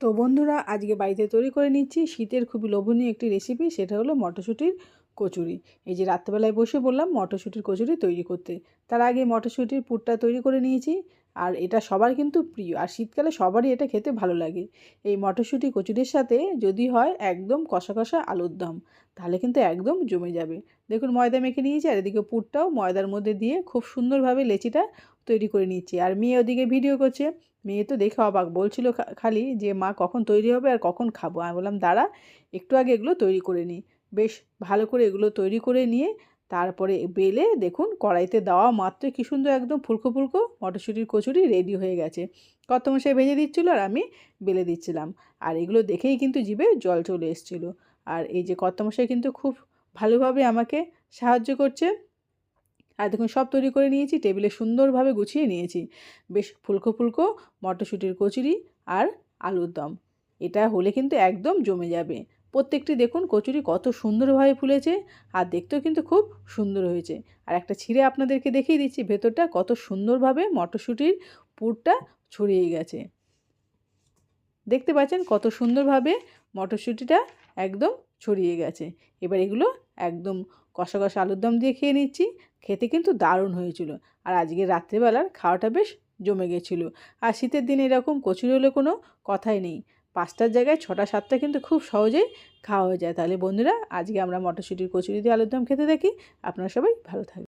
তো বন্ধুরা, আজকে বাড়িতে তৈরি করে নিচ্ছি শীতের খুবই লোভনীয় একটি রেসিপি সেটা হলো মটরশুঁটির কচুরি। এই যে রাত্রেবেলায় বসে বললাম মটরশুঁটির কচুরি তৈরি করতে। তার আগে মটরশুঁটির পুরটা তৈরি করে নিয়েছি। আর এটা সবার কিন্তু প্রিয়। আর শীতকালে সবারই এটা খেতে ভালো লাগে। এই মটরশুঁটি কচুরির সাথে যদি হয় একদম কষা কষা আলুর দম, তাহলে কিন্তু একদম জমে যাবে। দেখুন ময়দা মেখে নিয়েছি, আর এদিকে পুরটাও ময়দার মধ্যে দিয়ে খুব সুন্দরভাবে লেচিটা তৈরি করে নিচ্ছি। আর মেয়ে ওদিকে ভিডিও করছে। মেয়ে তো দেখে অবাক, বলছিল খালি যে মা কখন তৈরি হবে আর কখন খাব। আমি বললাম, দাঁড়া, একটু আগে এগুলো তৈরি করে নিই বেশ ভালো করে এগুলো তৈরি করে নিয়ে তারপরে বেলে দেখুন কড়াইতে দেওয়া মাত্র কী সুন্দর একদম ফুলকো ফুলকো মটরশুঁটির কচুরি রেডি হয়ে গেছে। কত মশাই ভেজে দিচ্ছিল আর আমি বেলে দিচ্ছিলাম। আর এগুলো দেখেই কিন্তু জিভে জল চলে এসেছিল। আর এই যে কত মশাই কিন্তু খুব ভালোভাবে আমাকে সাহায্য করছে। আর দেখুন সব তৈরি করে নিয়েছি, টেবিলে সুন্দরভাবে গুছিয়ে নিয়েছি। বেশ ফুলকো ফুলকো মটরশুঁটির কচুরি আর আলুর দম। এটা হলে কিন্তু একদম জমে যাবে। প্রত্যেকটি দেখুন কচুরি কত সুন্দরভাবে ফুলেছে আর দেখতেও কিন্তু খুব সুন্দর হয়েছে। আর একটা ছিঁড়ে আপনাদেরকে দেখিয়ে দিচ্ছি, ভেতরটা কত সুন্দরভাবে মটরশুঁটির পুরটা ছড়িয়ে গেছে। দেখতে পাচ্ছেন কত সুন্দরভাবে মটরশুঁটিটা একদম ছড়িয়ে গেছে। এবার এগুলো একদম কষা কষা আলুর দম দিয়ে খেয়ে নিচ্ছি, খেতে কিন্তু দারুণ হয়েছিল। আর আজকে রাত্রেবেলার খাওয়াটা বেশ জমে গেছিল। আর শীতের দিনে এরকম কচুরি হলে কোনো কথাই নেই। পাঁচটার জায়গায় ছটা, সাতটা কিন্তু খুব সহজেই খাওয়া হয়ে যায়। তাহলে বন্ধুরা, আজকে আমরা মটরশুঁটির কচুরি দিয়ে আলুর দম খেতে দেখি আপনারা সবাই ভালো থাকবেন।